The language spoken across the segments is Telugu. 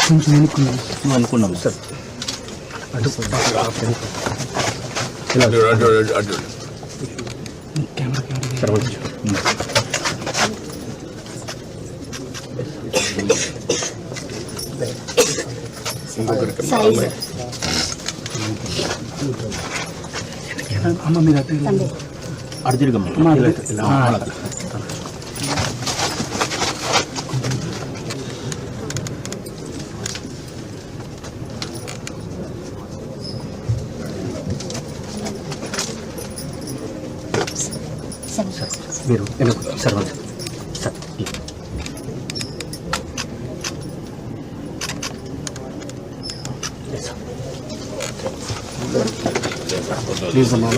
కొంచెం అనుకున్నాం అనుకున్నాం సార్ అటు అడ్డు అడ్డు అడ్డు అడ్డు సార్ కొంచెం ఇంకొకరికి సైజ్ అమ్మ మీరు అటు తండ్రి అటు తిరిగమ్మ సరే మీరు వెనక్కు సార్ సార్. ప్లీజ్ అమ్మా.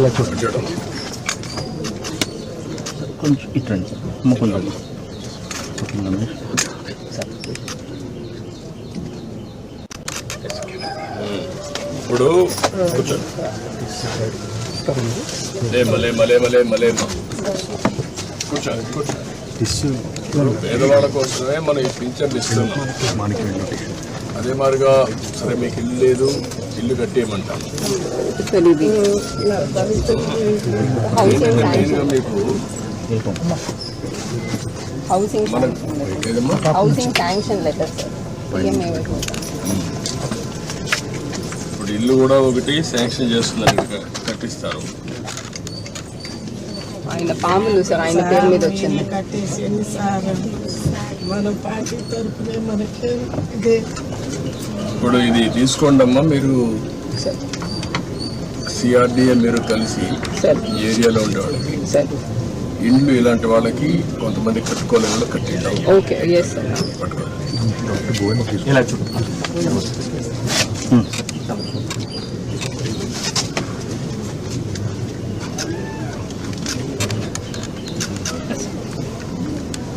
ఇలా కొంచెం ఇటు రండి సార్ ఇప్పుడు పేదవాళ్ళ కోసమే మనం ఈ పింఛన్ ఇస్తున్నాం. అదే మాదిరిగా సరే మీకు ఇల్లు లేదు ఇల్లు కట్టేయమంటాం. తెలియదు ఏంటంటే మెయిన్గా మీకు హౌసింగ్ హౌసింగ్ శాంక్షన్ లెటర్ ఇప్పుడు ఇల్లు కూడా ఒకటి శాంక్షన్ చేస్తున్నారు కట్టిస్తారు. ఆయన పాములు సార్ ఆయన పేరు మీద వచ్చింది. కట్టేసి మన పార్టీ తరఫునే మనకి ఇదే ఇప్పుడు ఇది తీసుకోండి అమ్మా మీరు సిఆర్డిఏ మీరు కలిసి ఏరియాలో ఉండే వాళ్ళకి సార్ ఇండ్లు ఇలాంటి వాళ్ళకి కొంతమంది కట్టుకోలేని వాళ్ళు కట్టిద్దాం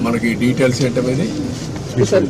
మనకి డీటెయిల్స్ ఏంటనేది sir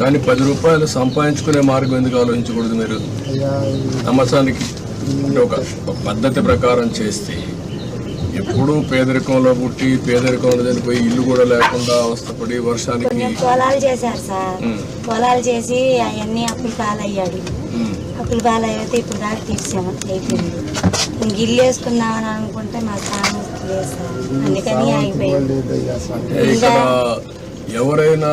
కానీ పది రూపాయలు సంపాదించుకునే మార్గం ఎందుకు ఆలోచించకూడదు మీరు? సంవత్సరానికి ఒక పద్ధతి ప్రకారం చేస్తే ఎప్పుడూ పేదరికంలో పుట్టి పేదరికంలో చనిపోయి ఇల్లు కూడా లేకుండా అవస్థపడి వర్షానికి కొంచెం పొలాలు చేశారు సార్. పొలాలు చేసి అవన్నీ అప్పులు పాలయ్యాడు. అప్పులు పాలయ్యితే ఇప్పుడు దాకా తీర్చాము. అయిపోయింది. ఇంక ఇల్లు వేసుకుందామని అనుకుంటే మా లేదు సార్. అందుకని ఆగిపోయింది ఎవరైనా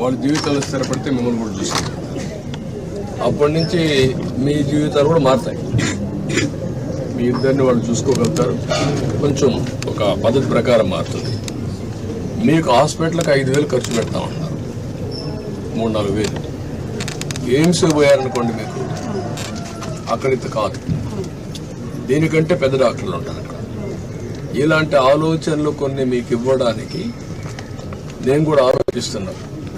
వాళ్ళ జీవితాలు స్థిరపడితే మిమ్మల్ని కూడా చూస్తారు అప్పటి నుంచి మీ జీవితాలు కూడా మారుతాయి. మీ ఇద్దరిని వాళ్ళు చూసుకోగలుగుతారు. కొంచెం ఒక పద్ధతి ప్రకారం మారుతుంది. మీకు హాస్పిటల్కి ఐదు వేలు ఖర్చు పెడతా ఉన్నారు మూడు నాలుగు వేలు. ఎయిమ్స్ పోయారనుకోండి మీకు? అక్కడ ఇంత కాదు. దీనికంటే పెద్ద డాక్టర్లు ఉంటారు అక్కడ. ఇలాంటి ఆలోచనలు కొన్ని మీకు ఇవ్వడానికి నేను కూడా ఆలోచిస్తున్నాను.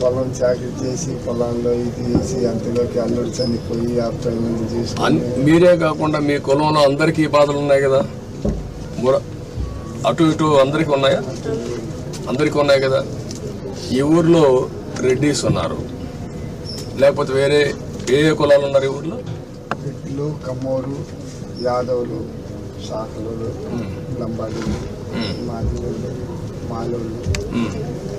పొలం చాకరీ చేసి పొలంలో ఇది చేసి అంతలోకి అల్లుడు చనిపోయి చేసి మీరే కాకుండా మీ కులంలో అందరికీ ఈ బాధలు ఉన్నాయి కదా? అటు ఇటు అందరికీ ఉన్నాయా? అందరికీ ఉన్నాయి కదా? ఈ ఊర్లో రెడ్డిస్ ఉన్నారు. లేకపోతే వేరే ఏ ఏ కులాలు ఉన్నారు ఈ ఊర్లో? రెడ్లు కమ్మోరు యాదవులు శాఖలు లంబాడీలు మాదిగోళ్ళు మాలోళ్ళు.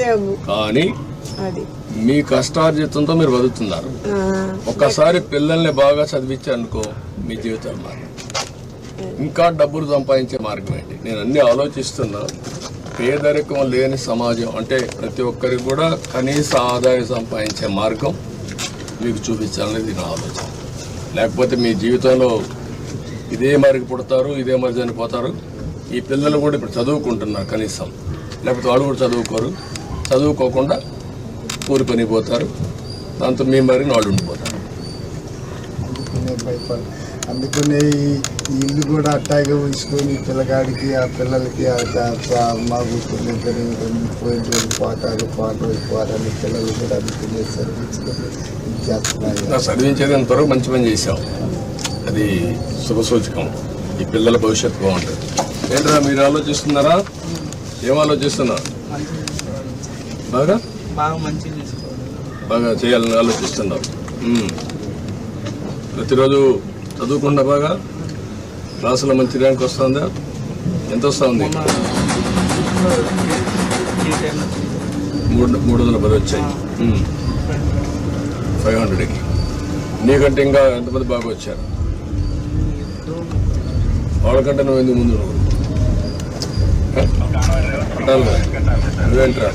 లేవు కానీ మీ కష్టార్జితంతో మీరు బతుకుతున్నారు. ఒక్కసారి పిల్లల్ని బాగా చదివించానుకో మీ జీవితం మారు ఇంకా డబ్బులు సంపాదించే మార్గం ఏంటి? నేను అన్ని ఆలోచిస్తున్నా. పేదరికం లేని సమాజం అంటే ప్రతి ఒక్కరికి కూడా కనీస ఆదాయం సంపాదించే మార్గం మీకు చూపించాలనేది నా ఆలోచన. లేకపోతే మీ జీవితంలో ఇదే మరికి పుడతారు ఇదే మరి చనిపోతారు. ఈ పిల్లలు కూడా ఇప్పుడు చదువుకుంటున్నారు కనీసం. లేకపోతే వాళ్ళు కూడా చదువుకోరు. చదువుకోకుండా పని పోతారు. దాంతో మీ మరి వాళ్ళు ఉండిపోతారు. అందుకనే ఈ ఇల్లు కూడా అట్టాగే ఉంచుకొని పిల్లగాడికి ఆ పిల్లలకి ఆ త- ఆ మా కూతురు ఇద్దరు పోయిన పోతారు పోట రోజు పోతారు పిల్లలు కూడా అందుకనే చదివించుకొని ఇది చేస్తున్నారు నా చదివించేది అంతవరకు మంచి పని చేశాం. అది శుభసూచకం. ఈ పిల్లల భవిష్యత్తు బాగుంటుంది. ఏంట్రా మీరు ఆలోచిస్తున్నారా? ఏం ఆలోచిస్తున్నారు? బాగా? బాగా బాగా చేయాలని ఆలోచిస్తున్నారు. ప్రతిరోజు చదువుకుండా బాగా క్లాసులో మంచి ర్యాంక్ వస్తుందా? ఎంత వస్తుంది? మూడు మూడు వందల పది వచ్చాయి. ఫైవ్ హండ్రెడ్కి. నీకంటే ఇంకా ఎంతమంది బాగా వచ్చారు? వాళ్ళకంటే నువ్వు ఎందుకు ముందు కదా. నువ్వేంట్రా?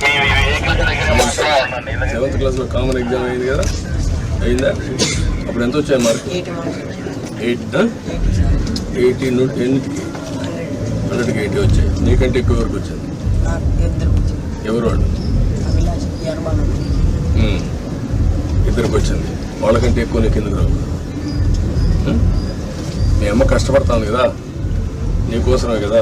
సెవెంత్ క్లాస్లో కామన్ ఎగ్జామ్ అయింది కదా? అయిందా? అప్పుడు ఎంత వచ్చాయి మార్క్ ఎయిట్ ఎయిటీ నుండి ఎన్నిటికి హండ్రెడ్కి ఎయిటీ వచ్చాయి. నీకంటే ఎక్కువ వరకు వచ్చింది ఎవరు వాళ్ళు. ఇద్దరికి వచ్చింది. వాళ్ళకంటే ఎక్కువ నీకు ఎందుకు రావు? మీ అమ్మ కష్టపడతాను కదా? నీకోసమే కదా?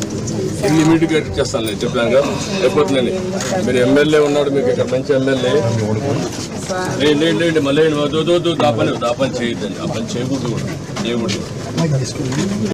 ఇది ఇమీడియట్గా నేను చెప్పాను కదా లేకపోతే మీరు ఎమ్మెల్యే ఉన్నాడు మీకు ఇక్కడ మంచి ఎమ్మెల్యే లేదు లేదు మళ్ళీ వద్దు దాపని వద్దు, చేయొద్దండి ఆ పని చేయకూడదు కూడా